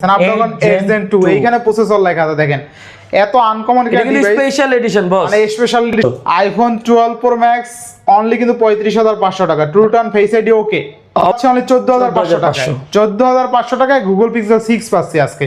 Snapdragon Gen eight gen two 2 এইখানে processor লেখা আছে দেখেন। এত আনকমন কিন্তু স্পেশাল এডিশন বস মানে special iPhone twelve Pro Max only কিন্তু পঁয়ত্রিশ হাজার পাঁচশো টাকা। True tone face ID okay আচ্ছা অনলি চোদ্দ হাজার পাঁচশো টাকা 14,500 চোদ্দ হাজার পাঁচশো টাকায় গুগল পিক্সেল সিক্স পাচ্ছি আজকে।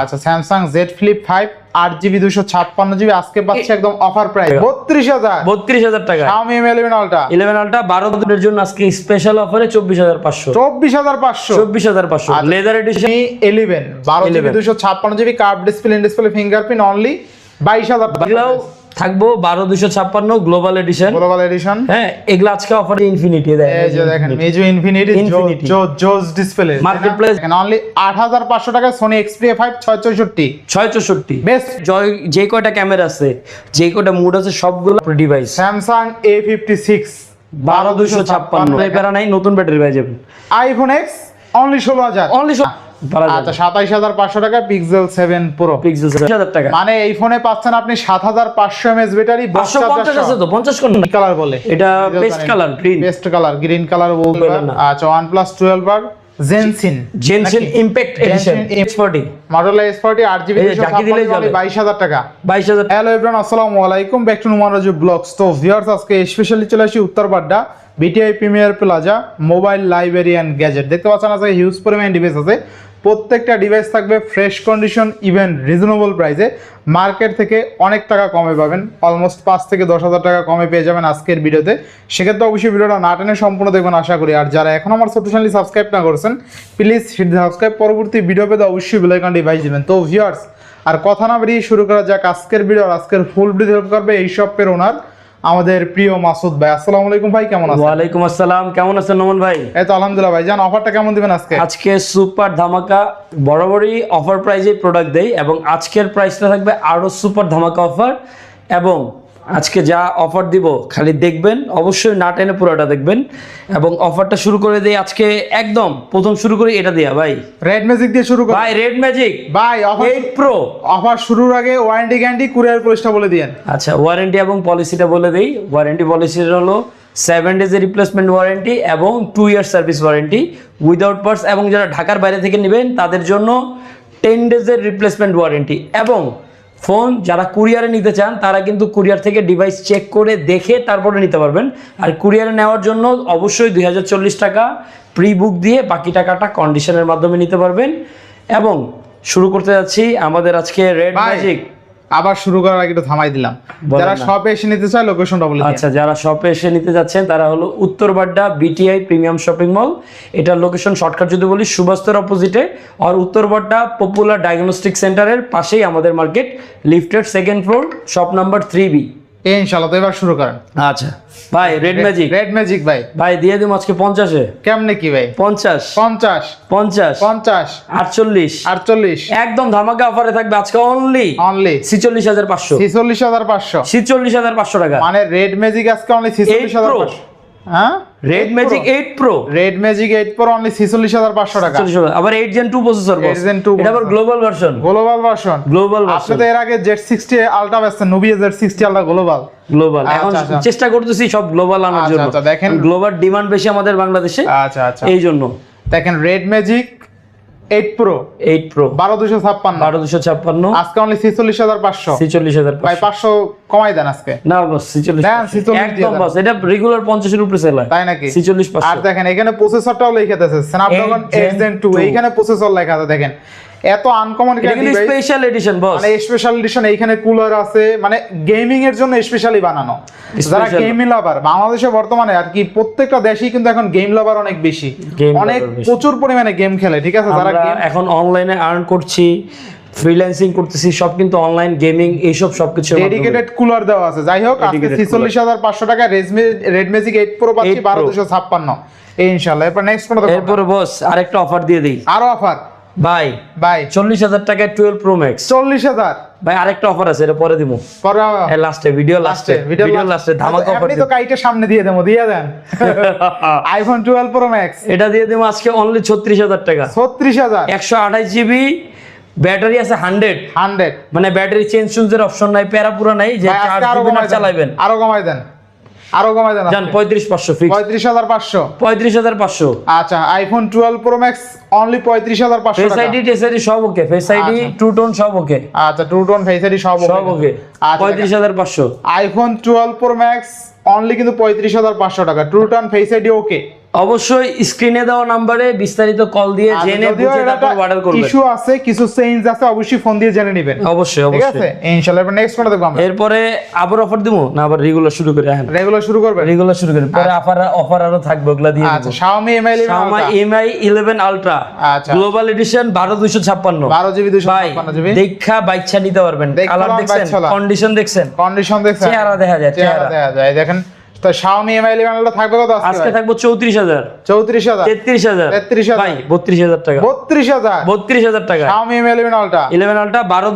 আচ্ছা স্যামসাং জেড ফ্লিপ ফাইভ আট জিবি দুশো ছাপ্পান্ন জিবি আজকে পাচ্ছে একদম অফার প্রাইস বত্রিশ হাজার। বত্রিশ হাজার টাকা। Xiaomi Mi 11 ইলেভেন আলটা বারো দিনের জন্য আজকে স্পেশাল অফারে চব্বিশ হাজার পাঁচশো। চব্বিশ হাজার পাঁচশো। চব্বিশ হাজার পাঁচশো। লেদার এডিশন ইলেভেন বারো জিবি দুশো ছাপ্পান্ন GB curve display display fingerprint only বাইশ হাজার থাকব বারো দুশো ছাপ্পান্ন গ্লোবাল এডিশন গ্লোবাল এডিশন হ্যাঁ এগুলো আজকে অফার ইনফিনিটি দেয়। দেখেন মেজো ইনফিনিটি Infinity। জোজ ডিসপ্লে Marketplace। দেখেন অনলি আট হাজার পাঁচশো টাকায় সোনি এক্সপ্রিয়া ফাইভ ছয় চৌষট্টি ছয় চৌষট্টি বেস্ট জয় যে কয়টা ক্যামেরা আছে যে কয়টা মুড আছে সবগুলো device Samsung A fifty six বারো দুশো ছাপ্পান্ন। নাই নতুন ব্যাটারি পেয়ে যাবেন আইফোন এক্স অনলি ষোলো হাজার। অনলি আচ্ছা সাতাইশ হাজার পাঁচশো টাকা পিক্সেল সেভেন প্রো পিক্সেল হাজার টাকা। মানে এই ফোনে পাচ্ছেন আপনি সাত হাজার পাঁচশো এমএস ব্যাটারি পাঁচশো পঞ্চাশ আছে তো পঞ্চাশ কালার বলে? এটা paste colour green best colour green colour বলতে আচ্ছা ওয়ান প্লাস টুয়েলভ আর Genshin Genshin Impact edition model টাকা। বাইশ হাজার হ্যালো এভরিওয়ান আসসালামু আলাইকুম। Back to Numan Raju vlogs তো ভিউয়ার্স আজকে স্পেশালি চলে আসি Uttarbadda BTI Premier Plaza mobile library and gadget দেখতে পাচ্ছেন আজকে হিউজ পরিমাণ ডিভাইস আছে। প্রত্যেকটা ডিভাইস থাকবে ফ্রেশ কন্ডিশন ইভেন রিজনেবল প্রাইসে মার্কেট থেকে অনেক টাকা কমে পাবেন অলমোস্ট পাঁচ থেকে দশ হাজার টাকা কমে পেয়ে যাবেন আজকের ভিডিওতে। সেক্ষেত্রে অবশ্যই ভিডিওটা না টেনে সম্পূর্ণ দেখবেন, আশা করি। আর যারা এখন আমার ছোট চ্যানেল সাবস্ক্রাইব না করেছেন প্লিজ সাবস্ক্রাইব পরবর্তী ভিডিও পেতে অবশ্যই বেলাইকান ডিভাইস দিবেন। তো ভিউয়ার্স আর কথা না বেরিয়ে শুরু করা যাক আজকের ভিডিও আজকের ফুল ভিডিও হেল্প করবে এই শপের ওনার আমাদের প্রিয় মাসুদ ভাই আসসালামু আলাইকুম ভাই কেমন আছেন? ওয়ালাইকুম আসসালাম কেমন আছেন নমন ভাই? এই তো আলহামদুলিল্লাহ ভাই জান অফারটা কেমন দিবেন আজকে? আজকে সুপার ধামাকা বরাবরই অফার প্রাইজে প্রোডাক্ট দেই এবং আজকের প্রাইসটা থাকবে আরও সুপার ধামাকা অফার এবং আজকে যা অফার দিব খালি দেখবেন অবশ্যই না টেনে পুরোটা দেখবেন। এবং অফারটা শুরু করে দেই আজকে একদম প্রথম শুরু করি এটা দিয়া ভাই। রেড ম্যাজিক দিয়ে শুরু করি। ভাই রেড ম্যাজিক ভাই অফার এইট প্রো অফার শুরুর আগে ওয়ারেন্টি গ্যারান্টি কুরিয়ার পুলিশটা বলে দিয়েন। আচ্ছা ওয়ারেন্টি এবং পলিসিটা বলে দিই। ওয়ারেন্টি পলিসিটা হলো সেভেন ডেজের রিপ্লেসমেন্ট ওয়ারেন্টি এবং two year service warranty without parts এবং যারা ঢাকার বাইরে থেকে নেবেন তাদের জন্য টেন ডেজের রিপ্লেসমেন্ট ওয়ারেন্টি এবং ফোন যারা কুরিয়ারে নিতে চান তারা কিন্তু কুরিয়ার থেকে ডিভাইস চেক করে দেখে তারপরে নিতে পারবেন। আর কুরিয়ারে নেওয়ার জন্য অবশ্যই দুই হাজার চল্লিশ টাকা প্রি বুক দিয়ে বাকি টাকাটা কন্ডিশনের মাধ্যমে নিতে পারবেন। এবং শুরু করতে যাচ্ছি আমাদের আজকে রেড ম্যাজিক আবার শুরু করার আগে থামাই দিলাম। যারা। শপে এসে নিতে চায় লোকেশনটা বলে আচ্ছা যারা শপে এসে নিতে যাচ্ছেন তারা হলো Uttarbadda BTI premium shopping mall এটার লোকেশন শর্টকাট যদি বলি সুবাস্তর অপোজিটে আর উত্তরবাড্ডা পপুলার ডায়াগনস্টিক সেন্টারের পাশেই আমাদের market lifted second floor shop number three B ইনশাআল্লাহ তো এবার শুরু করেন। আচ্ছা। ভাই রেড ম্যাজিক রেড ম্যাজিক ভাই। ভাই দিয়ে দিম আজকে পঞ্চাশে। কেমনে কি ভাই? পঞ্চাশ। পঞ্চাশ। পঞ্চাশ। পঞ্চাশ। আটচল্লিশ। আটচল্লিশ। একদম ধামাকা অফারে থাকবে আজকে অনলি অনলি ছিচল্লিশ হাজার পাঁচশো। ছিচল্লিশ হাজার পাঁচশো। ছিচল্লিশ হাজার পাঁচশো টাকা। মানে রেড ম্যাজিক আজকে অনলি ছিচল্লিশ হাজার পাঁচশো। হ্যাঁ? Red Magic eight Pro Red Magic eight Pro only ছিচল্লিশ হাজার পাঁচশো টাকা। আবার eight gen two processor 8 gen 2 এটা আবার global version global version global আপনি ভার্সন তো এর আগে Z sixty ultra বেচছেন Nubia Z sixty ultra global global এখন আচ্ছা। চেষ্টা করতেছি সব গ্লোবাল আনার আচ্ছা, জন্য। আচ্ছা, দেখেন। গ্লোবাল ডিমান্ড বেশি আমাদের বাংলাদেশে। আচ্ছা আচ্ছা। এই জন্য। দেখেন Red Magic eight Pro 8 Pro বারো দুশো ছাপ্পান্ন। বারো দুশো ছাপ্পান্ন। আজকে অনলি ছিচল্লিশ হাজার পাঁচশো। ছিচল্লিশ হাজার ভাই পাঁচশো কমাই দেন আজকে। না বস ছিচল্লিশ দেন, 46 একদম বস এটা রেগুলার পঞ্চাশের উপরে সেল হয়। তাই নাকি? 46500 আর দেখেন এখানে প্রসেসরটাও লেখা আছে। Snapdragon 8 Gen eight gen two 2 এইখানে প্রসেসর লেখা আছে দেখেন। এত আনকমন এটা স্পেশাল এডিশন বস মানে স্পেশাল এডিশন এইখানে কুলার আছে। মানে গেমিং এর জন্য স্পেশালি বানানো। যারা। গেমিং লাভার বাংলাদেশে বর্তমানে আর কি প্রত্যেকটা দেশেই কিন্তু এখন গেম লাভার অনেক বেশি। অনেক প্রচুর পরিমাণে গেম খেলে ঠিক আছে? যারা এখন অনলাইনে আর্ন করছি ফ্রিল্যান্সিং করতেছি সব কিন্তু অনলাইন গেমিং এইসব সবকিছু ডেডিকেটেড কুলার দেওয়া আছে। যাই হোক আজকে Dedicated ছিচল্লিশ হাজার পাঁচশো টাকা Redmi Red Magic eight Pro পাচ্ছি 8 Pro। বারো দুশো ছাপ্পান্ন। এই ইনশাল্লাহ এরপর নেক্সট কোনো। এরপরে বস আরেকটা অফার দিয়ে দিই। আরও অফার ভাই ভাই। চল্লিশ হাজার টাকায় টুয়েলভ প্রো ম্যাক্স চল্লিশ হাজার। ভাই আরেকটা অফার আছে এটা পরে দিব পরে লাস্টে ভিডিও লাস্টে ভিডিও লাস্টে ধামাকা অফার আপনি তো কাইটের সামনে দিয়ে দেবো দিয়ে দেন। আইফোন টুয়েলভ প্রো ম্যাক্স এটা দিয়ে দেবো আজকে অনলি ছত্রিশ হাজার টাকা। ছত্রিশ হাজার। একশো আঠাশ জিবি ব্যাটারি আছে হান্ড্রেড হান্ড্রেড মানে ব্যাটারি চেঞ্জ চুঞ্জের অপশন নাই প্যারা পুরা নাই যে চার আরও জিবি না চালাবেন আরও কমাই দেন। আরও কমাই দেন জান পঁয়ত্রিশ পাঁচশো ফিক্স পঁয়ত্রিশ হাজার পাঁচশো। পঁয়ত্রিশ হাজার পাঁচশো। আচ্ছা iPhone twelve Pro Max only পঁয়ত্রিশ হাজার পাঁচশো ফেস আইডি টেস আইডি সব okay face ID true tone সব ওকে। আচ্ছা টু টোন ফেস আইডি সব সব ওকে। পঁয়ত্রিশ হাজার পাঁচশো। IPhone twelve Pro Max only কিন্তু পঁয়ত্রিশ হাজার পাঁচশো টাকা। True tone face ID okay অবশ্যই স্ক্রিনে দেওয়া নাম্বারে বিস্তারিত কল দিয়ে জেনে বুঝে তারপর অর্ডার করবেন। ইস্যু আছে কিছু চেঞ্জ আছে অবশ্যই ফোন দিয়ে জেনে নেবেন। অবশ্যই অবশ্যই। ঠিক আছে? ইনশাআল্লাহ এবার নেক্সট কোনটা দেখব আমরা। এরপরে আবার অফার দিব না আবার রেগুলার শুরু করে হ্যাঁ রেগুলার শুরু করবেন? রেগুলার শুরু করে। পরে অফার অফার আরও থাকবে ওগুলা দিয়ে আচ্ছা Xiaomi Mi 11 Xiaomi Ultra Mi eleven Ultra আচ্ছা। গ্লোবাল এডিশন বারো দুইশো ছাপ্পান্ন। 12 জিবি 256 জিবি। দেখা বাইচ্ছা নিতে পারবেন। কালার দেখছেন। কন্ডিশন দেখছেন? কন্ডিশন দেখছেন। চেহারা দেখা যায় চেহারা দেখা যায়। দেখেন তো Xiaomi Mi 11 থাকবে কত আজকে আজকে থাকব চৌত্রিশ 34000 তেত্রিশ হাজার। 33,000 ভাই বত্রিশ হাজার টাকা। 32000 বত্রিশ হাজার টাকা। Xiaomi Mi 11 Ultra eleven ultra বারো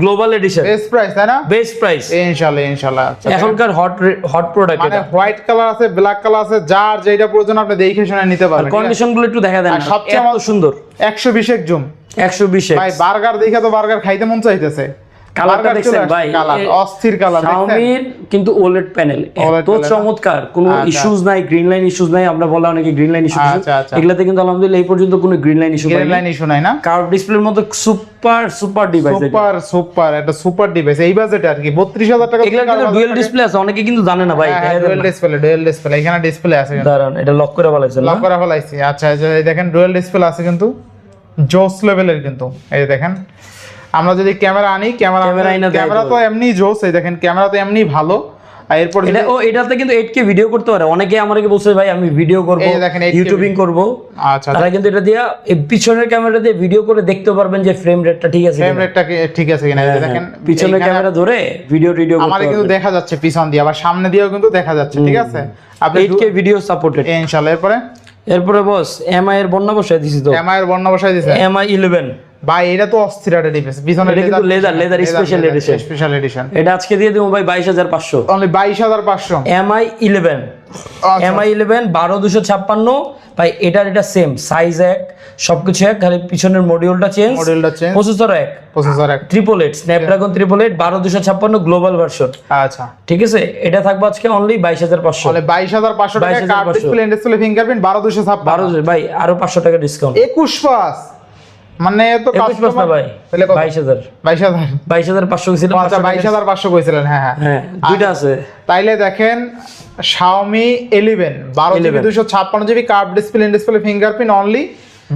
গ্লোবাল এডিশন বেস্ট প্রাইস তাই না? বেস্ট প্রাইস ইনশাআল্লাহ ইনশাআল্লাহ এখনকার হট হট প্রোডাক্ট মানে হোয়াইট কালার আছে ব্ল্যাক কালার আছে যার যেটা প্রয়োজন আপনি দেখে শুনে নিতে পারবেন কন্ডিশনগুলো একটু দেখা দেন সবচেয়ে সুন্দর। 120 এক জুম। একশো বিশ ভাই বার্গার দেখে তো বার্গার খাইতে মন চাইতেছে। কালারটা দেখছেন ভাই অস্থির কালার শাওমির কিন্তু ওলেড প্যানেল এত চমৎকার কোনো আচ্ছা। নাই গ্রিন লাইন ইস্যুজ নাই আমরা বলা অনেকে গ্রিন লাইন ইস্যু। এগুলাতে কিন্তু আলহামদুলিল্লাহ এই পর্যন্ত কোনো green line issue green line issue নাই না? কার্ভ ডিসপ্লের মতো super super device super super একটা সুপার ডিভাইস এই বাজেটে আর কি 32000 টাকা এগুলা কিন্তু ডুয়েল ডিসপ্লে আছে অনেকে কিন্তু জানে না ভাই ডুয়েল। ডিসপ্লে ডুয়েল ডিসপ্লে এখানে ডিসপ্লে আছে দাঁড়ান এটা লক করে বলাইছেন না? লক করা ফলাইছি আচ্ছা এই দেখেন ডুয়েল ডিসপ্লে আছে কিন্তু। জোস লেভেলের কিন্তু এই দেখেন। আমরা যদি ক্যামেরা আনি ক্যামেরা ক্যামেরা তো এমনি জোস এই দেখেন ক্যামেরা তো এমনি ভালো। আর এরপর এটা ও এটাতে কিন্তু 8K ভিডিও করতে পারে। অনেকে আমাকে বলছে ভাই আমি ভিডিও করব এই দেখেন 8K ইউটিউবিং করব। আচ্ছা তারা কিন্তু এটা দিয়ে পিছনের ক্যামেরা দিয়ে ভিডিও করে দেখতে পারবেন যে ফ্রেম রেটটা ঠিক আছে ফ্রেম। রেটটা ঠিক আছে কিনা? এই দেখেন হ্যাঁ, পিছনের ক্যামেরা ধরে ভিডিও টিডিও করতে আমাদের কিন্তু দেখা যাচ্ছে পিছন দিয়ে আবার সামনে দিয়েও কিন্তু দেখা যাচ্ছে ঠিক আছে? আপনি 8K ভিডিও সাপোর্টেড ইনশাআল্লাহ এরপরে? এরপরে বস এমআই এর বন্যা বসায় দিছি তো। এমআই এর বর্ণ বসাই দিছে? এমআই 11 ভাই এটা তো অস্থির একটা ডিভাইস এটা কিন্তু leather, leather special edition। Special edition এটা আজকে দিয়ে দেবো ভাই 22500 অনলি 22500 এমআই 11 আচ্ছা। এমআই 11 12256 ভাই এটার এটা সেম সাইজ এক সবকিছু এক খালি পিছনের মডিউলটা চেঞ্জ মডেলটা চেঞ্জ প্রসেসর এক। প্রসেসর এক। Triple eight Snapdragon triple eight বারো দুশো ছাপ্পান্ন গ্লোবাল ভার্সন আচ্ছা। ঠিক আছে? এটা থাকবে আজকে অনলি বাইশ হাজার পাঁচশো। তাহলে 22500 টাকা 22,500 কার্ড ডিসপ্লে ডিসপ্লে ফিঙ্গারপ্রিন্ট 1256 বারো ভাই আরও পাঁচশো টাকা ডিসকাউন্ট 21 পাস। মানে তো না ভাই তাহলে কত? বাইশ হাজার। 22000 বাইশ হাজার পাঁচশো ছিল আচ্ছা 22500 কইছিলেন হ্যাঁ হ্যাঁ। হ্যাঁ দুইটা আছে। তাইলে দেখেন Xiaomi 11 12 GB 256 GB curve display display fingerprint only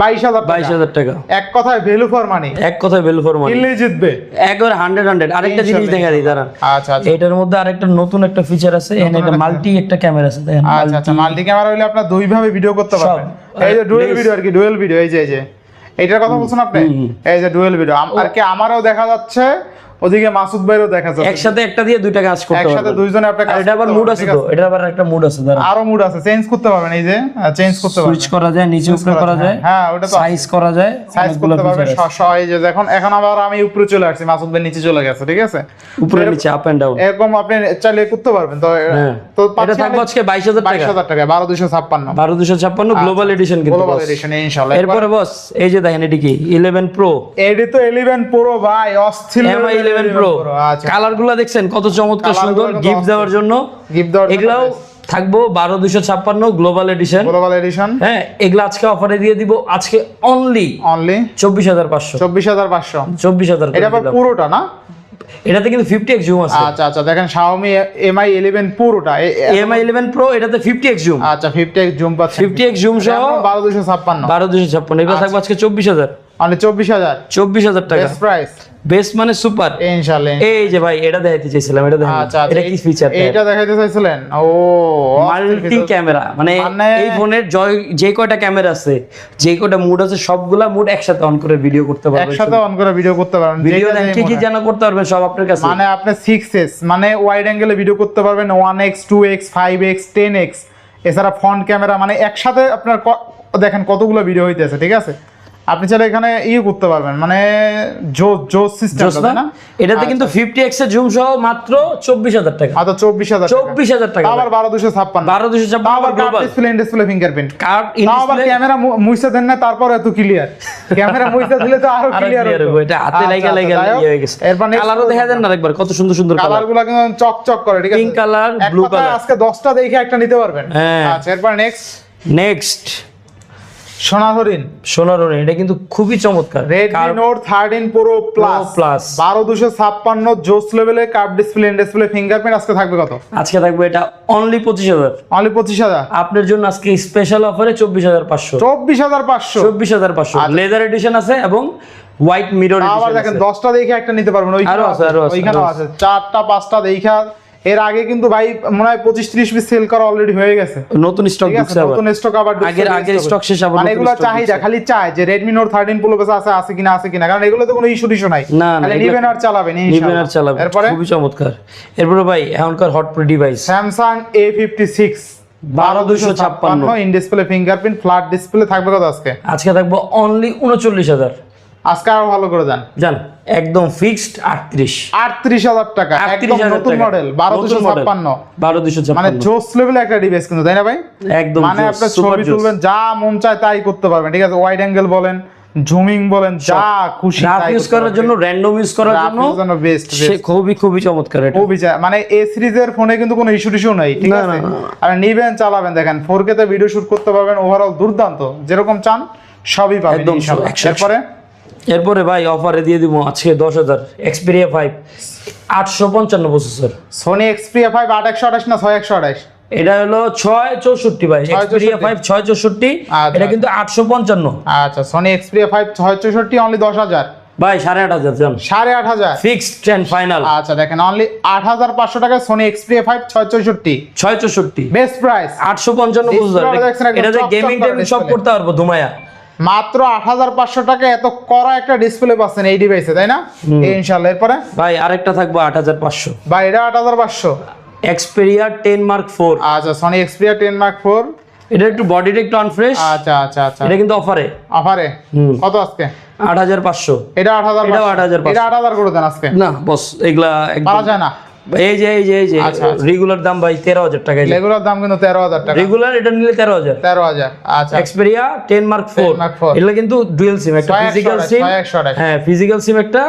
22000 বাইশ টাকা। এক কথায় ভ্যালু ফর মানি এক কথায় ভ্যালু ফর মানি জিতবে একবার হান্ড্রেড হান্ড্রেড আরেকটা জিনিস দেখা দিই দাঁড়ান। আচ্ছা আচ্ছা। এটার মধ্যে আরেকটা নতুন একটা ফিচার আছে এখানে একটা মাল্টি একটা ক্যামেরা আছে দেখেন আচ্ছা আচ্ছা মাল্টি ক্যামেরা হইলে আপনার দুই ভাবে ভিডিও করতে পারবেন। এই যে ডুয়েল ভিডিও আর কি ডুয়েল ভিডিও এই যে এই যে। এইটার কথা বলছেন আপনি? এই যে ডুয়েল ভিডিও আর কি আমারও দেখা যাচ্ছে ওদিকে মাসুদ ভাইরও দেখা যাচ্ছে। একসাথে একটা দিয়ে দুইটা কাজ করতে একসাথে পারবেন দুইজনে আপনি কাজ এটা আবার মুড আছে তো এটা আবার একটা মুড আছে দাঁড়ান। আরও মুড আছে চেঞ্জ করতে পারবেন এই যে চেঞ্জ করতে পারবেন। সুইচ করা যায় নিচে উপরে করা যায় হ্যাঁ ওটা তো সাইজ করা যায় সাইজ করতে পারবেন এই যে দেখুন এখন আবার আমি উপরে চলে আসছি মাসুদ ভাই নিচে চলে গেছে ঠিক আছে? উপরে নিচে আপ এন্ড ডাউন এরকম আপনি চাইলে করতে পারবেন তো হ্যাঁ। তো এটা থাকবে আজকে বাইশ হাজার বাইশ টাকা হাজার টাকা বারো দুশো ছাপ্পান্ন। বারো দুশো ছাপ্পান্ন গ্লোবাল এডিশন কিন্তু গ্লোবাল এডিশন ইনশাল্লাহ এরপরে বস এই যে দেখেন এটি কি? ইলেভেন প্রো এডি তো ইলেভেন প্রো ভাই অস্থির ইলেভেন প্রো আচ্ছা। কালারগুলা দেখছেন কত চমৎকার সুন্দর গিফট দেওয়ার জন্য। গিফট দেওয়ার এগুলাও থাকব বারো দুশো ছাপ্পান্ন গ্লোবাল এডিশন গ্লোবাল এডিশন হ্যাঁ এগুলা আজকে অফারে দিয়ে দিব। আজকে অনলি অনলি চব্বিশ হাজার পাঁচশো। চব্বিশ হাজার পাঁচশো। চব্বিশ হাজার এটা পুরোটা না? এটাতে কিন্তু ফিফটি এক্স জুম আছে। আচ্ছা আচ্ছা দেখেন Xiaomi Mi 11 পুরোটা। এমআই ইলেভেন প্রো এটাতে ফিফটি এক্স জুম আচ্ছা 50 জুম পাচ্ছেন ফিফটি এক্স জুম সহ বারো দুশো ছাপ্পান্ন। বারো দুশো ছাপ্পান্ন। এগুলো থাকবে আজকে চব্বিশ হাজার। অনলি চব্বিশ হাজার। চব্বিশ হাজার টাকা। বেস্ট প্রাইস বেস্ট মানে সুপার ইনশাআল্লাহ এই যে ভাই এটা দেখাইতে চাইছিলাম এটা দেখেন আচ্ছা আচ্ছা এটা কি ফিচার এইটা দেখাইতে চাইছিলেন? ও মাল্টি ক্যামেরা মানে মানে- এই ফোনের জয়- যে কয়টা ক্যামেরা আছে যে কয়টা মুড আছে সবগুলা মুড একসাথে অন করে ভিডিও করতে পারবেন একসাথে অন করে ভিডিও করতে পারবেন ভিডিও যেটা কি কি যেন করতে পারবেন সব আপনার কাছে। মানে আপনি সিক্স এস মানে ওয়াইড অ্যাঙ্গেলে ভিডিও করতে পারবেন one X two X five X ten X এছাড়া ফ্রন্ট ক্যামেরা মানে একসাথে আপনার দেখেন কতগুলো ভিডিও হইতেছে ঠিক আছে? আপনি চাইলে এখানে ইয়ে করতে পারবেন মানে জোস জোস সিস্টেম না? এটাতে কিন্তু ফিফটি এক্সের জুম সহ মাত্র চব্বিশ হাজার টাকা। মাত্র চব্বিশ হাজার চব্বিশ হাজার টাকা আবার বারো দুশো ছাপ্পান্ন। বারো দুশো তাও ছাপ্পান্ন আবার global display display fingerprint card তাও আবার ক্যামেরা মুইসা দেন না তারপর এত ক্লিয়ার ক্যামেরা মুইসা দিলে তো আরও ক্লিয়ার হবে, এটা হাতে লাগা লাগা ইয়ে হয়ে গেছে। এরপর কালারও দেখা দেন না একবার কত সুন্দর সুন্দর কালারগুলো কিন্তু চকচক করে ঠিক আছে? পিঙ্ক কালার ব্লু কালার আজকে দশটা দেখে একটা নিতে পারবেন। হ্যাঁ। আচ্ছা এরপর নেক্সট নেক্সট সোনা হরিণ সোনার ring, এটা কিন্তু খুবই চমৎকার। Redmi Note thirteen Pro Plus Plus। বারো দুশো ছাপ্পান্ন জোস লেভেলে কার্ভ ডিসপ্লে ডিসপ্লে ফিঙ্গারপ্রিন্ট আজকে থাকবে কত? আজকে থাকবে এটা অনলি পঁচিশ হাজার। অনলি পঁচিশ হাজার। আপনার জন্য আজকে স্পেশাল অফারে চব্বিশ হাজার পাঁচশো। চব্বিশ হাজার পাঁচশো। চব্বিশ হাজার পাঁচশো। লেদার এডিশন আছে এবং হোয়াইট মিরর আবার দেখেন দশটা দেখে একটা নিতে পারবেন ওইখানেও আরও আছে, আছে, আছে। চারটা পাঁচটা দেখা এর আগে কিন্তু ভাই মনে হয় পঁচিশ ত্রিশ পিস সেল করা অলরেডি হয়ে গেছে। নতুন স্টক নতুন স্টক আবার আগের- stock শেষ, আবার মানে এগুলো চাহিদা খালি চায় যে Redmi Note thirteen Pro base আছে আছে কিনা আছে কিনা কারণ এগুলো তো কোনো ইস্যু টিস্যু নাই। না, নিবেন আর চালাবেন নিবেন আর চালাবে। এরপরে? খুবই চমৎকার। এরপরে ভাই এখনকার hot device Samsung A fifty six বারো দুশো ছাপ্পান্ন। In display fingerprint flat display থাকবে কত আজকে? আজকে থাকব অনলি উনচল্লিশ হাজার। আজকে আরও ভালো করে একদম ফিক্সড আটত্রিশ। আটত্রিশ হাজার টাকা একদম নতুন মডেল মানে জোস লেভেল একটা ডিভাইস কিন্তু তাই না ভাই? একদম মানে super ছবি তুলবেন যা মন চায় তাই করতে পারবেন ঠিক আছে? ওয়াইড অ্যাঙ্গেল বলেন জুমিং বলেন যা খুশি রাফ ইউজ করার জন্য র্যান্ডম ইউজ করার জন্য বেস্ট সে খুবই খুবই চমৎকার এটা। খুবই মানে এ সিরিজের ফোনে কিন্তু কোনো ইস্যু টিস্যু নাই ঠিক আছে। আর নিবেন চালাবেন দেখেন ফোর কে তে ভিডিও শুট করতে পারবেন ওভারঅল দুর্দান্ত যেরকম চান সবই পাবেন একদম এরপরে এরপরে ভাই অফারে দিয়ে দিব আজকে দশ হাজার। এক্সপিরিয়া ফাইভ আটশো পঞ্চান্ন প্রসেসর সোনি এক্সপ্রিয়া ফাইভ আট একশো আঠাশ না ছয় একশো আঠাশ? এটা হলো ছয় চৌষট্টি ভাই। এক্সপিরিয়া। ফাইভ ছয় চৌষট্টি আচ্ছা। এটা কিন্তু আটশো পঞ্চান্ন। আচ্ছা সোনি এক্সপ্রিয়া ফাইভ ছয় চৌষট্টি অনলি দশ হাজার। ভাই সাড়ে আট হাজার জান। সাড়ে আট হাজার? ফিক্সড ট্রেন ফাইনাল আচ্ছা দেখেন অনলি আট হাজার পাঁচশো টাকায় সোনি এক্সপ্রিয়া ফাইভ ছয় চৌষট্টি। ছয় চৌষট্টি। বেস্ট প্রাইস আটশো পঞ্চান্ন Display প্রসেসর টা দেখছেন একদম এটাতে চকচক গেমিং টেমিং সব করতে পারব ধুমায়া মাত্র আট হাজার পাঁচশো টাকা এত করা একটা ডিসপ্লে পাচ্ছেন এই ডিভাইসে তাই না? ইনশাল্লাহ এরপরে? ভাই আরেকটা থাকব আট হাজার পাঁচশো। ভাই এটা আট হাজার পাঁচশো। এক্সপেরিয়া টেন মার্ক ফোর আচ্ছা Sony Xperia ten Mark four এটা একটু বডিটা একটু আনফ্রেশ আচ্ছা আচ্ছা আচ্ছা। এটা কিন্তু অফারে অফারে। কত আজকে? আট হাজার পাঁচশো। এটা আট হাজার এটাও 8,500 এটা আট হাজার করে দেন আজকে। না বস এগুলা পারা যায় না। এই যে এই যে এই যে আচ্ছা, আচ্ছা। রেগুলার দাম ভাই তেরো হাজার টাকা রেগুলার দাম কিন্তু তেরো হাজার টাকা রেগুলার এটা নিলে তেরো হাজার তেরো হাজার আচ্ছা Xperia ten Mark four Mark four। এগুলো কিন্তু ডুয়েল সিম একটা ফিজিক্যাল সিম। হ্যাঁ ফিজিক্যাল সিম একটা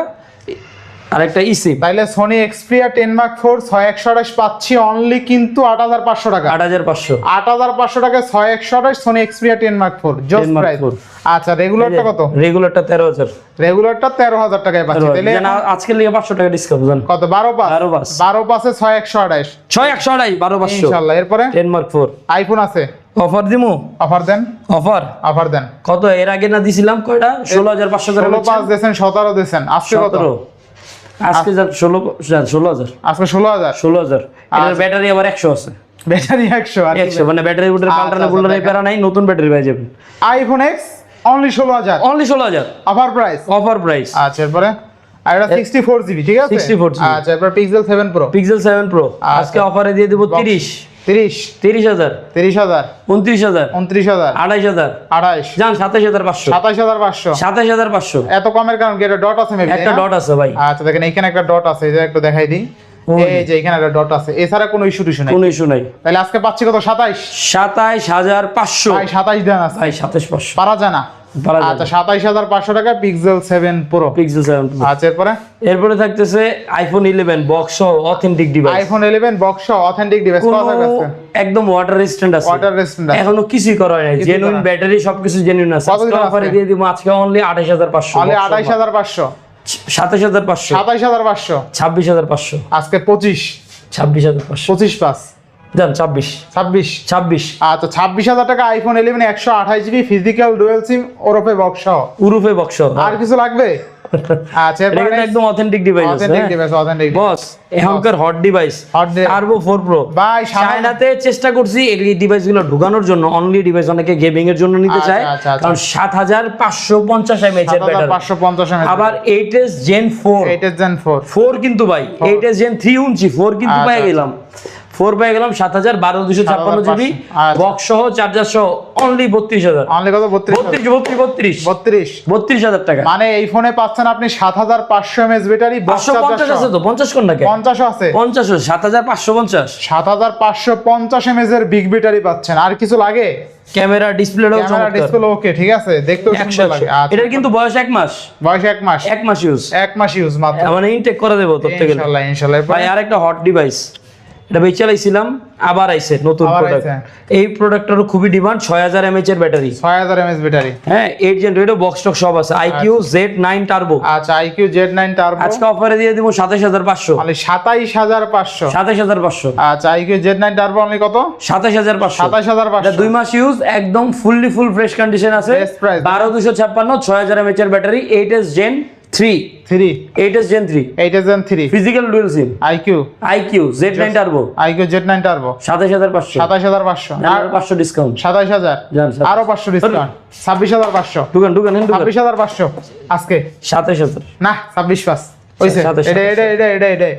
আর একটা ই সিম তাইলে Sony Xperia ten Mark four ছয় একশো আঠাশ পাচ্ছি অনলি কিন্তু আট হাজার পাঁচশো টাকা। আট হাজার পাঁচশো। আট হাজার পাঁচশো টাকা ছয় একশো আঠাশ Sony Xperia ten Mark four জোস 10 Mark প্রাইস। আচ্ছা রেগুলারটা কত? রেগুলারটা তেরো হাজার। রেগুলারটা তেরো হাজার টাকায় পাচ্ছি। তাইলে যেন আজকের লিগে পাঁচশো টাকা ডিসকাউন্ট জান? কত? বারো পাঁচ। বারো পাঁচ। বারো পাঁচে ছয় একশো আঠাশ। ছয় একশো আড়াই বারো পাঁচশো। ইনশাল্লাহ। এরপরে? টেন মার্ক ফোর আইফোন আছে। অফার দিমু? অফার দেন। অফার অফার দেন। কত? এর আগে না দিছিলাম কয়টা? ষোলো হাজার পাঁচশো করে ষোলো পাঁচ দিয়েছেন সতেরো দিয়েছেন। আজকে কত? সতেরো। আজকে যা ষোলো ষোলো হাজার। আজকে ষোলো হাজার? ষোলো হাজার। আচ্ছা। এটার ব্যাটারি আবার একশো আছে। ব্যাটারি একশো একশো মানে ব্যাটারি উঠে পাল্টানো আচ্ছা, বুল্টানো প্যারা নাই নতুন ব্যাটারি পেয়ে যাবেন। আইফোন এক্স অনলি ষোলো হাজার। অনলি ষোলো হাজার। অফার প্রাইস অফার প্রাইস আচ্ছা এরপরে? আর এটা সিক্সটি ফোর জিবি ঠিক আছে? 64 GB আচ্ছা এরপর Pixel seven Pro Pixel seven Pro আচ্ছা। আজকে অফারে দিয়ে দেবো তিরিশ। তিরিশ। তিরিশ হাজার। তিরিশ হাজার। উনত্রিশ হাজার। উনত্রিশ হাজার। আড়াইশ হাজার। আঠাইশ। যান সাতাশ হাজার পাঁচশো। সাতাইশ হাজার পাঁচশো। সাতাশ হাজার পাঁচশো। এত কমের কারণ কি? এটা ডট আছে একটা ডট আছে ভাই। আচ্ছা দেখেন এখানে একটা ডট আছে। যে একটু দেখাই দিই। এই যে এখানে একটা ডট আছে। এছাড়া কোনো ইস্যু টিস্যু নাই। কোনো ইস্যু নাই। তাহলে আজকে পাচ্ছি কত? সাতাইশ। সাতাইশ হাজার পাঁচশো। সাতাইশ দেন আছে সাতাশ পাঁচশো। পারা যায় না। আচ্ছা সাতাইশ হাজার পাঁচশো টাকা Pixel seven Pro Pixel seven আচ্ছা এরপরে? এরপরে থাকতেছে iPhone eleven box authentic device iPhone eleven box authentic device কত টাকা আছে একদম ওয়াটার রেজিস্ট্যান্ট আছে। ওয়াটার রেস্টুরেন্ট এখনও কিছুই করা হয় জেনুইন ব্যাটারি সবকিছু জেনুইন আছে। কত দিন আজকে অফারে দিয়ে দিব আজকে অনলি আঠাশ হাজার পাঁচশো। অনলি হাজার পাঁচশো। সাতাশ হাজার পাঁচশো। হাজার পাঁচশো। ছাব্বিশ হাজার পাঁচশো। আজকে পঁচিশ। ছাব্বিশ হাজার পাঁচশো। পঁচিশ পাঁচ। যান ছাব্বিশ। ছাব্বিশ? ছাব্বিশ। আচ্ছা ছাব্বিশ হাজার টাকা আইফোন ইলেভেন একশো আঠাশ জিবি ফিজিক্যাল ডুয়েল সিম ওরফে বক্স উরুফে বক্স আর কিছু লাগবে? আচ্ছা এটা একদম অথেন্টিক ডিভাইস অথেন্টিক হ্যাঁ? ডিভাইস অথেন্টিক বস এখনকার hot device Hot Turbo four Pro ভাই চায়নাতে চেষ্টা করছি এই ডিভাইসগুলো ঢুকানোর জন্য অনলি ডিভাইস অনেকে গেমিং এর জন্য নিতে চায় আচ্ছা, আচ্ছা। কারণ সাত হাজার পাঁচশো পঞ্চাশ এমএইচ এর ব্যাটারি পাঁচশো পঞ্চাশ আবার eight S Gen four eight S Gen four four কিন্তু ভাই এইট এস জেন থ্রি উনছি ফোর কিন্তু পেয়ে। গেলাম। ফোর পেয়ে গেলাম সাত হাজার বারো দুশো ছাপ্পান্ন জিবি আচ্ছা। বক্স সহ চার্জার সহ অনলি বত্রিশ হাজার। অনলি কত? বত্রিশ বত্রিশ বত্রিশ বত্রিশ। হাজার টাকা। মানে এই ফোনে পাচ্ছেন আপনি সাত হাজার পাঁচশো এমএস ব্যাটারি পাঁচশো পঞ্চাশ আছে তো? পঞ্চাশ কোন নাকি পঞ্চাশ আছে। পঞ্চাশ সাত হাজার পাঁচশো পঞ্চাশ। সাত হাজার পাঁচশো পঞ্চাশ এমএস এর বিগ ব্যাটারি পাচ্ছেন। আর কিছু লাগে? ক্যামেরা ডিসপ্লেটাও ক্যামেরা ডিসপ্লে ওকে ঠিক আছে? দেখতেও একশো সুন্দর লাগে। আচ্ছা। এটার কিন্তু বয়স এক মাস। বয়স এক মাস। এক মাস ইউজ এক মাস ইউজ মাত্র। মানে ইনটেক করে দেবো ধরতে গেলে ইনশাল্লাহ ইনশাল্লাহ। ভাই আর একটা হট ডিভাইস এটা বেচে চালাইছিলাম আবার আইছে নতুন প্রোডাক্ট এই প্রোডাক্টেরও খুবই ডিমান্ড ছয় হাজার এমএচ এর ব্যাটারি ছয় হাজার এমএস ব্যাটারি হ্যাঁ এইট জেন রেডো বক্স টক সব আছে। আইকিউ জেড নাইন টার্বো আচ্ছা আইকিউ জেড নাইন টার্বো আজকে অফারে দিয়ে দিব সাতাশ হাজার পাঁচশো। অনলি সাতাইশ হাজার পাঁচশো। সাতাশ হাজার পাঁচশো। আচ্ছা iQOO Z nine Turbo only কত? সাতাশ হাজার পাঁচশো। সাতাইশ হাজার এটা পাঁচশো দুই মাস ইউজ একদম ফুললি ফুল ফ্রেশ কন্ডিশন আছে। Best price. বারো দুশো ছাপ্পান্ন ছয় হাজার এমএচ এর battery eight S Gen three eight Gen three eight N three physical dual SIM iQOO iQOO Z nine Turbo iQOO Z nine Turbo সাতাশ হাজার পাঁচশো। সাতাইশ হাজার পাঁচশো। আর পাঁচশো ডিসকাউন্ট সাতাইশ হাজার। সাতাশ। আরও পাঁচশো ডিসকাউন্ট ছাব্বিশ হাজার পাঁচশো। ঢুকান হ্যাঁ, ঢুকান ছাব্বিশ হাজার পাঁচশো। আজকে। সাতাশ হাজার। না ছাব্বিশ পাঁচ। সাতাশ, এটা এটা এটা এটা এটা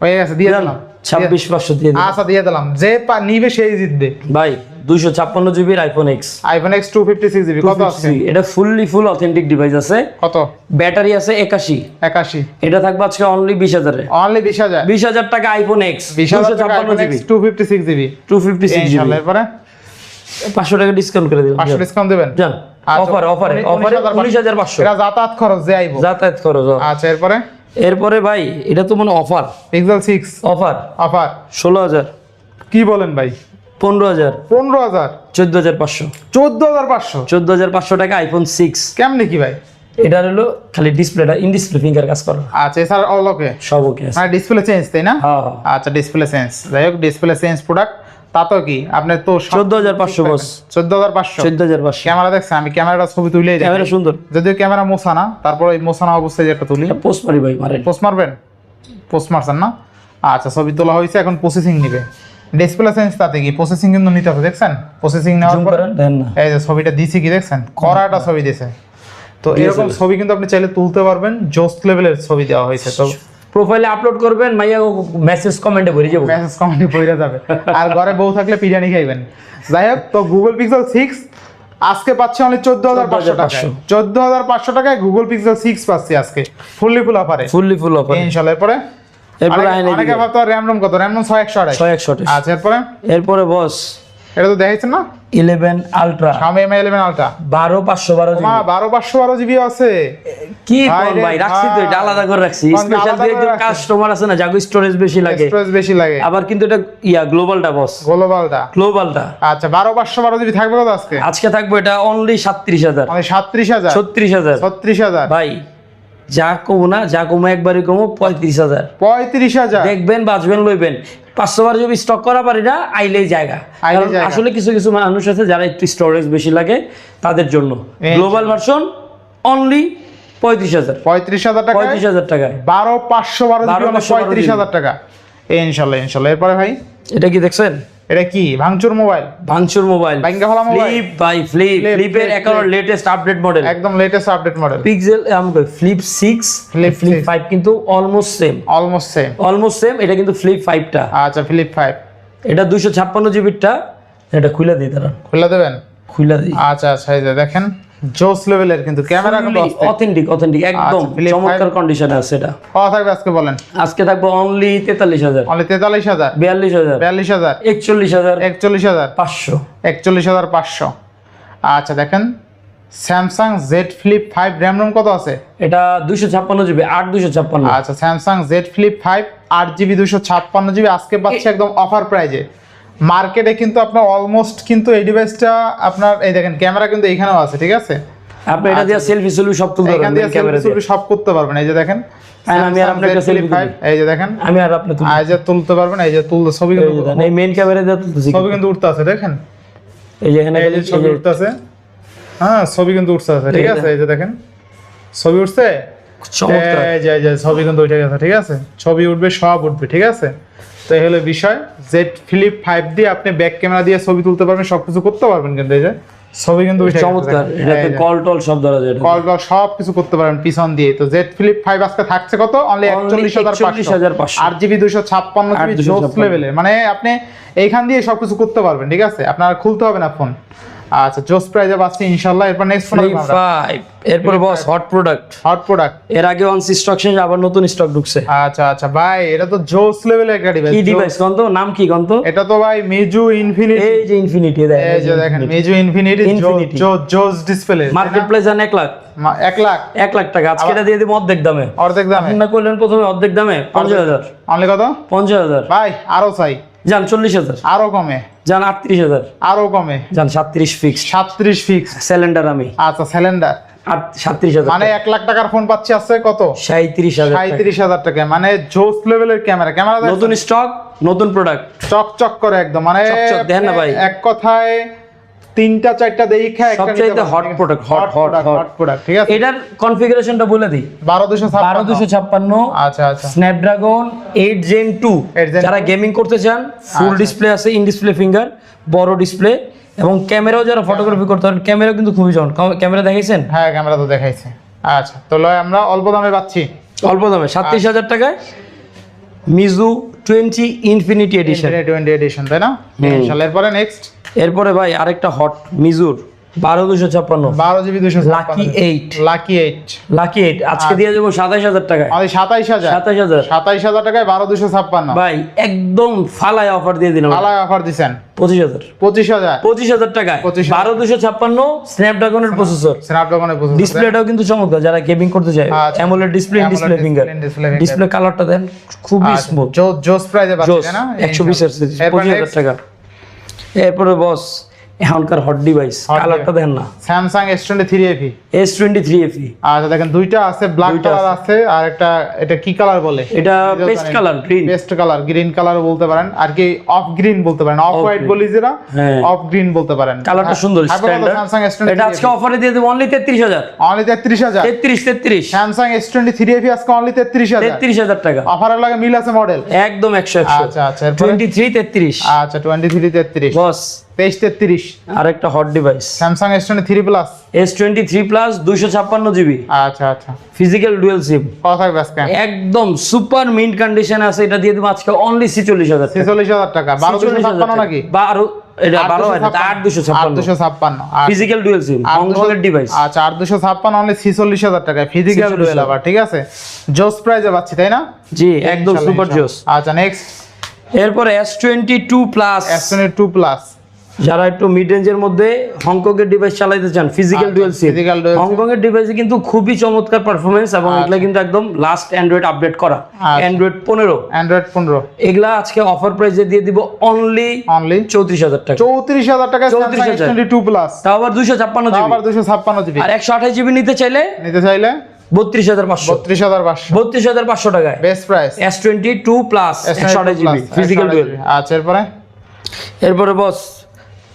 হয়ে গেছে দিয়ে দিলাম। ছাব্বিশ পাঁচশো দিয়ে আচ্ছা দিয়ে দিলাম। যে পা- নিবে সেই জিতবে। ভাই দুইশো ছাপ্পান্ন জিবির iPhone X iPhone X two fifty six GB কত আছে? এটা ফুললি ফুল অথেন্টিক ডিভাইস আছে। কত? ব্যাটারি আছে একাশি। একাশি। এটা থাকবে আজকে অনলি বিশ হাজারে। অনলি বিশ হাজার? বিশ হাজার টাকা আইফোন এক্স বিশ হাজার ছাপ্পান্ন GB two fifty six GB two fifty six GB এরপরে? পাঁচশো টাকা ডিসকাউন্ট করে দিলাম পাঁচশো ডিসকাউন্ট দেবেন? জান অফার অফারে অফারে উনিশ হাজার পাঁচশো। এটা যাতায়াত খরচ যে আইবো। যাতায়াত খরচ আচ্ছা এরপরে? এরপরে ভাই এটা তো মানে offer Pixel six offer offer ষোলো হাজার। কি বলেন ভাই? পনেরো হাজার। পনেরো হাজার। চোদ্দ হাজার পাঁচশো। চোদ্দ হাজার পাঁচশো? চোদ্দ হাজার পাঁচশো টাকা আইফোন সিক্স কেমনি কি ভাই? এটা হলো খালি ডিসপ্লেটা ইন ডিসপ্লে ফিঙ্গার কাজ করো। আচ্ছা এছাড়া অল ওকে সব ওকে মানে ডিসপ্লে চেঞ্জ তাই না? হ্যাঁ হ্যাঁ। আচ্ছা ডিসপ্লে চেঞ্জ যাই হোক ডিসপ্লে চেঞ্জ প্রোডাক্ট কি? আপনি তো চোদ্দ হাজার পাঁচশো বস চোদ্দ হাজার পাঁচশো? চোদ্দ হাজার পাঁচশো। ক্যামেরা দেখছেন আমি ক্যামেরাটা ছবি ক্যামেরা সুন্দর। যদিও ক্যামেরা মোছা না তারপর ওই মোছানো অবস্থায় যে একটা তুলি। পোস্ট মারি ভাই মারেন। পোস্ট মারবেন? পোস্ট মারছেন না? আচ্ছা ছবি তোলা হয়েছে এখন প্রসেসিং নিবে। ডিসপ্লে চেঞ্জ তাতে কি? প্রসেসিং কিন্তু নিতে হবে দেখছেন? প্রসেসিং নেওয়ার পর এই যে ছবিটা দিছি কি দেখছেন? করাটা ছবি দিছে। তো এরকম ছবি কিন্তু আপনি চাইলে তুলতে পারবেন জোস লেভেলের ছবি দেওয়া হয়েছে। তো প্রোফাইলে আপলোড করবেন মাইয়া মেসেজ কমেন্টে ভরে যাব। মেসেজ কমেন্টে পড়ে যাবে। আর ঘরে বউ থাকলে বিরিয়ানি খাইবেন। যাই হোক তো গুগল পিক্সেল সিক্স আজকে পাচ্ছি অনলি চোদ্দ হাজার পাঁচশো টাকা 14,500 চোদ্দ হাজার পাঁচশো টাকায় গুগল পিক্সেল সিক্স পাচ্ছি আজকে। ফুললি ফুল অফারে ফুললি ফুল অফার ইনশাল্লাহ এরপরে এরপরে আইনে অনেকে ভাবতো র্যাম রোম কত? র্যাম রোম ছয় একশো আড়াই ছয় একশো আচ্ছা এরপরে? এরপরে বস। এটা তো দেখাইছেন না? Eleven Ultra. Xiaomi Mi 11 Ultra বারো পাঁচশো বারো মা বারো পাঁচশো বারো জিবি আছে। কি ভাই কোন ভাই রাখছি তো এটা আলাদা করে রাখছি। স্পেশাল দুই একজন কাস্টমার আছে না যাগো স্টোরেজ বেশি লাগে। স্টোরেজ বেশি লাগে। আবার কিন্তু এটা ইয়া গ্লোবালটা বস গ্লোবালটা গ্লোবালটা আচ্ছা বারো পাঁচশো বারো জিবি থাকবে কত আজকে? আজকে থাকব এটা অনলি সাতত্রিশ হাজার। মানে সাতত্রিশ হাজার। ছত্রিশ হাজার। ছত্রিশ হাজার। ভাই যা কমো না যা কমো একবারই কমো পঁয়ত্রিশ হাজার। পঁয়ত্রিশ হাজার। দেখবেন বাঁচবেন লইবেন। পাঁচশো বার যদি স্টক করা পারি না আইলেই জায়গা। আসলে কিছু কিছু মানুষ আছে যারা একটু স্টোরেজ বেশি লাগে তাদের জন্য। গ্লোবাল ভার্সন অনলি পঁয়ত্রিশ হাজার। পঁয়ত্রিশ হাজার টাকা পঁয়ত্রিশ হাজার টাকায়। বারো পাঁচশো বারো পঁয়ত্রিশ হাজার টাকা। এই ইনশাল্লাহ ইনশাল্লাহ। এরপরে ভাই? এটা কি দেখছেন? এটা কি? ভাঙচুর মোবাইল? ভাঙচুর মোবাইল। ভাঙ্গা ফেলা মোবাইল? ফ্লিপ বাই ফ্লিপ ফ্লিপের এখন লেটেস্ট আপডেট মডেল একদম লেটেস্ট আপডেট মডেল পিক্সেল আমাকে flip 6 flip flip six। Five কিন্তু almost same almost same almost same এটা কিন্তু ফ্লিপ 5 টা। আচ্ছা ফ্লিপ 5 এটা দুশো ছাপ্পান্ন জিবিরটা এটা খুলে দিই দাঁড়ান। খুলে দেবেন? খুলে দিই। আচ্ছা আচ্ছা এই যে দেখেন। জোস লেভেলের কিন্তু ক্যামেরা কিন্তু অথেন্টিক অথেন্টিক একদম আচ্ছা, চমৎকার কন্ডিশনে আছে এটা। কত থাকবে আজকে বলেন? আজকে থাকব অনলি তেতাল্লিশ হাজার। অনলি তেতাল্লিশ হাজার? বিয়াল্লিশ হাজার। বিয়াল্লিশ হাজার? একচল্লিশ হাজার। একচল্লিশ হাজার? পাঁচশো। একচল্লিশ হাজার পাঁচশো। আচ্ছা দেখেন Samsung Z Flip five RAM ROM কত আছে? এটা দুশো ছাপ্পান্ন জিবি আট দুশো ছাপ্পান্ন। আচ্ছা স্যামসাং জেড ফ্লিপ ফাইভ আট জিবি দুশো ছাপ্পান্ন জিবি আজকে পাচ্ছে একদম অফার প্রাইজে মার্কেটে কিন্তু আপনার অলমোস্ট কিন্তু এই ডিভাইসটা আপনার এই দেখেন ক্যামেরা কিন্তু এখানেও আছে ঠিক আছে? আপনি এটা দিয়ে সেলফি সেলফি সব তুলতে এখান দিয়ে ক্যামেরা selfie সব করতে পারবেন এই যে দেখেন। হ্যাঁ, আমি আর আপনাকে। 5, এই যে দেখেন। আমি আর আপনি তুলি। এই যে তুলতে পারবেন এই যে তুলতে ছবি এই কিন্তু এই মেইন ক্যামেরা দিয়ে তুলতেছি ছবি কিন্তু উঠতে আছে দেখেন। এই যে এখানে এই ছবি উঠতে আছে হ্যাঁ ছবি কিন্তু উঠতে আছে ঠিক আছে এই যে দেখেন। ছবি উঠছে? চমৎকার। এই যে এই যে ছবি কিন্তু উঠে গেছে ঠিক আছে? ছবি উঠবে সব উঠবে ঠিক আছে? তো এই হলো বিষয় জেড ফ্লিপ ফাইভ দিয়ে আপনি ব্যাক ক্যামেরা দিয়ে ছবি তুলতে পারবেন সব কিছু করতে পারবেন কিন্তু এই যে। ছবি কিন্তু চমৎকার এটাতে কল টল সব ধরা যায় কল টল সব কিছু করতে পারেন পিছন দিয়ে। তো জেড ফ্লিপ ফাইভ আজকে থাকছে কত? অনলি একচল্লিশ হাজার পাঁচশো। 41,500 আট জিবি দুশো ছাপ্পান্ন আট জিবি জোস লেভেলে মানে আপনি এইখান দিয়ে সবকিছু করতে পারবেন ঠিক আছে? আপনার খুলতে হবে না ফোন আচ্ছা জোস প্রাইজে পাচ্ছি ইনশাল্লাহ এরপর নেক্সট ফোন এরপরে বস হট প্রোডাক্ট হট প্রোডাক্টের আগে ওয়ান স্টক শেষ আবার নতুন স্টক ঢুকছে। আচ্ছা আচ্ছা ভাই এটা তো জোস লেভেলের একটা ডিভাইস কি ডিভাইস কন্ত নাম কি কন্ত এটা তো ভাই মেজু ইনফিনিটি এই যে ইনফিনিটি এই যে দেখেন মেজু ইনফিনিটি। জোস ডিসপ্লে মার্কেট প্রাইস জান এক লাখ। এক লাখ। এক লাখ টাকা আজকে এটা দিয়ে দিব অর্ধেক দামে। অর্ধেক দামে। না করলেন প্রথমে অর্ধেক দামে পঞ্চাশ হাজার। অনলি কত? পঞ্চাশ হাজার। ভাই আরও চাই। যান চল্লিশ হাজার। আরও কমে। যান আটত্রিশ হাজার। আরও কমে। যান সাতত্রিশ ফিক্স সাতত্রিশ ফিক্স সিলিন্ডার আমি। আচ্ছা সিলিন্ডার মানে এক লাখ টাকার ফোন পাচ্ছি আছে কত? সাঁত্রিশ হাজার। সাঁত্রিশ হাজার টাকা। মানে জোস লেভেলের ক্যামেরা ক্যামেরা নতুন স্টক নতুন প্রোডাক্ট চকচক করে একদম। মানে না ভাই। এক কথায় তিনটা চারটা দেখা hot product, hot, hot, hot। Hot product ঠিক আছে? এটার কনফিগারেশনটা বলে দিই। বারো দুশো বারো দুশো ছাপ্পান্ন আচ্ছা আচ্ছা। Snapdragon eight Gen two 8 Gen যারা গেমিং করতে চান ফুল আচ্ছা। ডিসপ্লে আছে ইন ডিসপ্লে ফিঙ্গার বড় ডিসপ্লে এবং ক্যামেরাও যারা ফটোগ্রাফি করতে পারেন ক্যামেরা কিন্তু খুবই জন ক্যামেরা দেখাইছেন? হ্যাঁ ক্যামেরা তো দেখাইছে। আচ্ছা তো লয় আমরা অল্প দামে পাচ্ছি। অল্প দামে সাতত্রিশ হাজার টাকায়। Meizu twenty Infinity Edition twenty Edition তাই না? ইনশাল্লাহ এরপরে নেক্সট এরপরে ভাই আরেকটা হট মিজুর বারো দুশো ছাপ্পান্ন। বারো জিবি দুশো lucky eight lucky eight lucky eight আজকে দিয়ে দেবো সাতাইশ হাজার টাকায়। সাতাইশ হাজার। সাতাইশ হাজার। সাতাইশ হাজার টাকায় বারো দুশো ছাপ্পান্ন। ভাই একদম ফালায় অফার দিয়ে দিলাম আলাদা অফার দিচ্ছেন পঁচিশ হাজার। পঁচিশ হাজার। পঁচিশ হাজার টাকায়। 25,000 বারো দুশো ছাপ্পান্ন স্ন্যাপড্রাগনের প্রসেসর স্ন্যাপড্রাগনের ডিসপ্লেটাও কিন্তু চমৎকার যারা গেমিং করতে চায়। AMOLED display display finger display কালারটা দেন খুবই স্মুথ জোস প্রাইজে পাচ্ছি জোস তাই না? একশো বিশ পঁচিশ হাজার টাকা। এরপরে বস। এখনকার হট ডিভাইস কালারটা দেন না। Samsung S twenty three FE S twenty three FE আচ্ছা দেখেন দুইটা আছে ব্ল্যাক কালার আছে। আর একটা এটা কি কালার বলে? এটা paste colour green paste colour green colour বলতে পারেন আর কি অফ গ্রিন বলতে পারেন। অফ হোয়াইট বলি যেটা হ্যাঁ। অফ গ্রিন বলতে পারেন। কালারটা সুন্দর স্ট্যান্ডার্ড স্যামসাং এস এটা আজকে অফারে দিয়ে দেবো অনলি তেত্রিশ হাজার। অনলি তেত্রিশ হাজার? তেত্রিশ তেত্রিশ। Samsung S twenty three FE আজকে অনলি তেত্রিশ হাজার। তেত্রিশ হাজার টাকা। অফারের লাগে মিল আছে মডেল একদম একশো একশো। আচ্ছা আচ্ছা এরপরে? টোয়েন্টি থ্রি তেত্রিশ। আচ্ছা টোয়েন্টি থ্রি তেত্রিশ। বস। তেইশ তেত্রিশ। আরেকটা hot device Samsung S twenty three Plus S twenty three Plus দুইশো ছাপ্পান্ন জিবি আচ্ছা আচ্ছা। ফিজিক্যাল ডুয়েল সিম কত থাকবে আজকে? একদম সুপার মিন্ট কন্ডিশন আছে এটা দিয়ে দেবো আজকে অনলি ছিচল্লিশ হাজার ছেচল্লিশ হাজার টাকা। বারো ছাপ্পান্ন নাকি? বারো এটা বারো আট দুশো ছাপ্পান্ন। দুশো ছাপ্পান্ন। ফিজিক্যাল ডুয়েল সিম হংকংয়ের ডিভাইস আচ্ছা আট দুশো ছাপ্পান্ন অনলি ছিচল্লিশ হাজার টাকা ফিজিক্যাল 46,000 ডুয়েল আবার ঠিক আছে? জোস প্রাইজে পাচ্ছি তাই না? জি একদম সুপার জোস আচ্ছা নেক্সট এরপরে S twenty two Plus S twenty two Plus যারা একটু মিড রেঞ্জের মধ্যে হংকং এর ডিভাইস চালাইতে চান ফিজিক্যাল ডুয়েল সিম। হংকং এর ডিভাইসে কিন্তু খুবই চমৎকার পারফরমেন্স এবং আচ্ছা। এগুলা কিন্তু একদম লাস্ট অ্যান্ড্রয়েড আপডেট করা। অ্যান্ড্রয়েড পনেরো। অ্যান্ড্রয়েড পনেরো। এগুলা আজকে অফার প্রাইসে দিয়ে দিব অনলি অনলি চৌত্রিশ হাজার টাকা। চৌত্রিশ হাজার টাকা 34,000 এস টু প্লাস তাও আবার দুশো ছাপ্পান্ন জিবি আবার দুশো ছাপ্পান্ন জিবি আর একশো আঠাশ জিবি নিতে চাইলে নিতে চাইলে বত্রিশ হাজার পাঁচশো। বত্রিশ হাজার পাঁচশো। বত্রিশ হাজার পাঁচশো টাকায়। Best price S twenty two Plus একশো জিবি ফিজিক্যাল ডুয়েল আচ্ছা এরপরে? এরপরে বস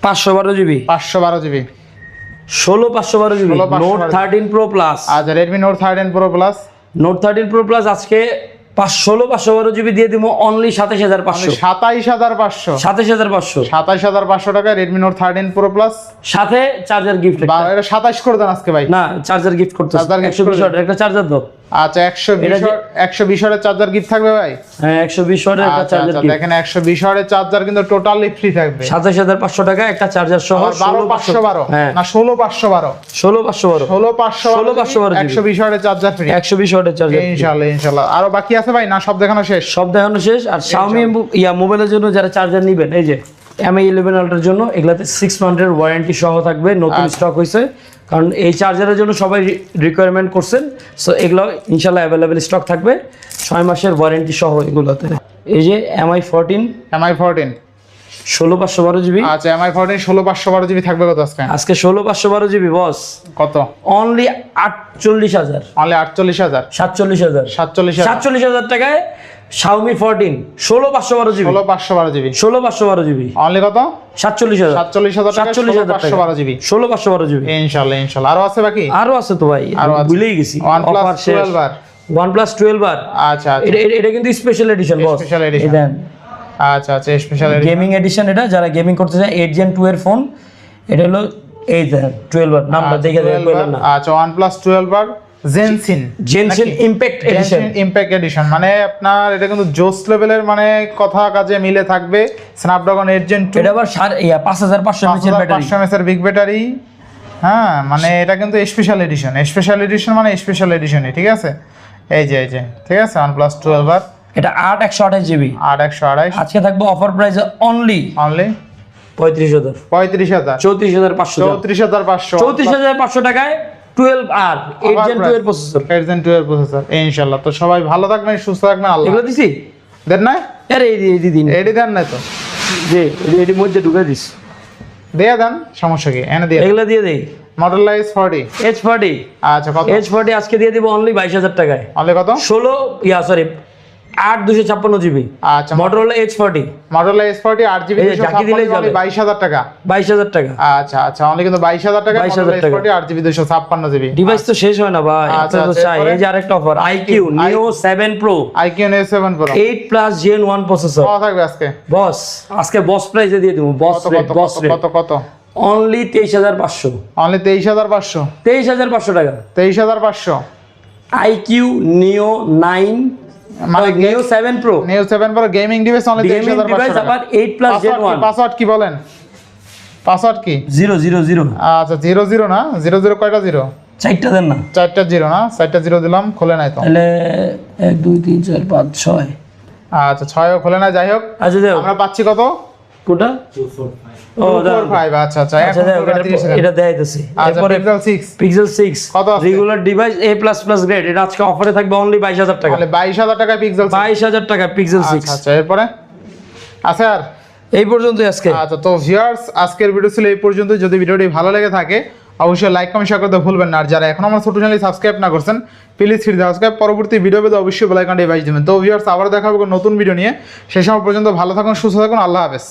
পাঁচশো বারো জিবি? পাঁচশো বারো জিবি। ষোলো পাঁচশো বারো GB. Note thirteen Pro Plus আচ্ছা Redmi Note thirteen Pro Plus Note thirteen Pro Plus আজকে ষোলো পাঁচশো বারো জিবি দিয়ে দিব অনলি সাতাশ হাজার পাঁচশো। সাতাইশ হাজার পাঁচশো। সাতাশ হাজার পাঁচশো। সাতাইশ হাজার পাঁচশো টাকা Redmi Note thirteen Pro Plus সাথে চার্জার গিফট এটা সাতাইশ করে দেন আজকে ভাই। না চার্জার গিফট করতে বিশ একটা চার্জার দাও। আচ্ছা একশো একশো বিশ হাজার চার্জার গিফট থাকবে ভাই? হ্যাঁ একশো বিশ ওয়াটের একটা আচ্ছা চার্জার আচ্ছা গিফট দেখেন একশো বিশ হাজারের চার্জার কিন্তু টোটালি ফ্রি থাকবে। সাতাশ হাজার পাঁচশো টাকা একটা চার্জার সহ আবার বারো পাঁচশো বারো। হ্যাঁ। না ষোলো পাঁচশো বারো। ষোলো পাঁচশো বারো। ষোলো পাঁচশো 16 512 একশো বিশ হাজারের চার্জার ফ্রি একশো বিশ ওয়াটের চার্জার ইনশাল্লাহ ইনশাল্লাহ। আরও বাকি আছে ভাই? না সব দেখানো শেষ? সব দেখানো শেষ। আর Xiaomi ইয়া মোবাইলের জন্য যারা চার্জার নেবেন এই যে এমআই ইলেভেন আল্ট্রার জন্য এগুলাতে সিক্স মান্থের ওয়ারেন্টি সহ থাকবে নতুন আচ্ছা। স্টক হয়েছে কারণ এই চার্জারের জন্য সবাই রিকোয়ারমেন্ট করছেন। সো এগুলো ইনশাল্লাহ অ্যাভেলেবেল স্টক থাকবে। ছয় মাসের ওয়ারেন্টি সহ এগুলোতে। এই যে এমআই ফোরটিন এমআই ফোরটিন ষোলো পাঁচশো বারো জিবি। আচ্ছা এমআই ফোরটিন ষোলো পাঁচশো বারো জিবি থাকবে কত আজকে? আজকে ষোলো পাঁচশো বারো জিবি বস কত? অনলি আটচল্লিশ হাজার। অনলি আটচল্লিশ হাজার। সাতচল্লিশ হাজার। সাতচল্লিশ সাতচল্লিশ হাজার টাকায় শাওমি ফোরটিন ষোলো পাঁচশো বারো জিবি ষোলো পাঁচশো বারো জিবি ষোলো পাঁচশো বারো জিবি অনলি কত? সাতচল্লিশ হাজার। সাতচল্লিশ হাজার সাতচল্লিশ হাজার পাঁচশো বারো জিবি ষোলো পাঁচশো বারো জিবি ইনশাল্লাহ ইনশাল্লাহ। আরও আছে বাকি? আরও আছে তো ভাই। আরও। ভুলেই গেছি। OnePlus অফার শেষ। 12 আর। আচ্ছা এটা এটা- কিন্তু special edition boss Special edition। আচ্ছা আচ্ছা স্পেশাল গেমিং এডিশন এটা যারা গেমিং করতে চায় এইট জেন টু এর ফোন এটা হলো এই দেখেন টুয়েলভ আর নাম্বার দেখে দেখে না। আচ্ছা OnePlus 12 আর Genshin Genshin Impact Edition Impact Edition মানে আপনার এটা কিন্তু জোস লেভেলের মানে কথা কাজে মিলে থাকবে। স্ন্যাপড্রাগন এইট জেন টু এটা আবার পাঁচ হাজার পাঁচশো এমএচের ব্যাটারি পাঁচশো এমএসের বিগ ব্যাটারি হ্যাঁ মানে এটা কিন্তু স্পেশাল এডিশন স্পেশাল এডিশন মানে স্পেশাল এডিশনই ঠিক আছে? এই যে এই যে ঠিক আছে? OnePlus 12 আর। এটা আট একশো আঠাশ জিবি আট একশো আড়াইশ আজকে থাকবে অফার প্রাইস অনলি অনলি পঁয়ত্রিশ হাজার। পঁয়ত্রিশ হাজার। চৌত্রিশ হাজার পাঁচশো চৌত্রিশ হাজার পাঁচশো। চৌত্রিশ হাজার পাঁচশো টাকায় টুয়েলভ আর এইট জেন টু এর processor eight Gen twelve processor ইনশাল্লাহ তো সবাই ভালো থাকবেন সুস্থ থাকবেন আল্লাহ এগুলো দিছি? দেন না? আরে এই এই দিন। এডি দেন না তো। যে এটির মধ্যে ঢুকে দিস। দেয়া দেন সমস্যা কি? এনে দিয়ে। এগুলো দিয়ে দেই মডেল লাইস ফর্টি এইচ ফর্টি আচ্ছা কত? এইচ ফর্টি আজকে দিয়ে দিব অনলি বাইশ হাজার টাকায়। অনলি কত? ষোলো ইয়া সরি আট দুশো ছাপ্পান্ন জিবি। আচ্ছা মোটরোলা এইচ ফর্টি মডেল লাইস ফর্টি আট জিবি ঝাঁকি দিলেই চলে। বাইশ হাজার টাকা। বাইশ হাজার টাকা। আচ্ছা আচ্ছা অনলি কিন্তু বাইশ হাজার টাকা 22,000 মডেল লাইস টাকা। আট জিবি দুশো ছাপ্পান্ন জিবি। ডিভাইস তো শেষ হয় না ভাই আচ্ছা, তো চাই। এই যে আরেকটা offer iQOO Neo seven Pro iQOO seven Pro eight Plus Gen one processor কত থাকবে আজকে? বস আজকে বস প্রাইসে দিয়ে দেবো বস রেট বস রেট কত কত অনলি তেইশ হাজার পাঁচশো। অনলি তেইশ হাজার পাঁচশো। তেইশ হাজার পাঁচশো টাকা। তেইশ হাজার পাঁচশো। আইকিউ নিও নাইন মানে Neo 7 Pro Neo 7 Pro gaming device only 30000 device আবার 8 প্লাস 1 পাসওয়ার্ড কি? বলেন? পাসওয়ার্ড কি? 000 আচ্ছা 00 না? 00 কয়টা 0 চারটা দেন না। চারটা 0 না? চারটা 0 দিলাম খোলে নাই তো। তাহলে 1 2 3 4 5 6 আচ্ছা 6 খোলে না যাই হোক। আচ্ছা আমরা পাচ্ছি কত? কোটা এটা 30 সেকেন্ড। এটা আচ্ছা এরপরে পিক্সেল সিক্স পিক্সেল সিক্স কত আছে? Regular device A plus plus grade এটা আজকে অফারে থাকবে অনলি বাইশ হাজার টাকা। বাইশ হাজার টাকা পিক্সেল বাইশ হাজার টাকা পিক্সেল সিক্স আচ্ছা আচ্ছা এরপরে? আচ্ছা আর এই পর্যন্ত আজকে। আচ্ছা তো ভিউয়ার্স আজকের ভিডিও ছিল এই পর্যন্ত যদি ভিডিওটি ভালো লেগে থাকে অবশ্যই লাইক কমেন্ট শেয়ার করতে ভুলবেন না। আর যারা এখন আমার ছোট চ্যানেল সাবস্ক্রাইব না করছেন প্লিজ সাবস্ক্রাইব পরবর্তী ভিডিও পেতে অবশ্যই বেলাইকানটি বাইশ দেবেন। তো ভিউয়ার্স আবার দেখা হবে নতুন ভিডিও নিয়ে। সেই সময় পর্যন্ত ভালো থাকুন সুস্থ থাকুন। আল্লাহ হাফেজ।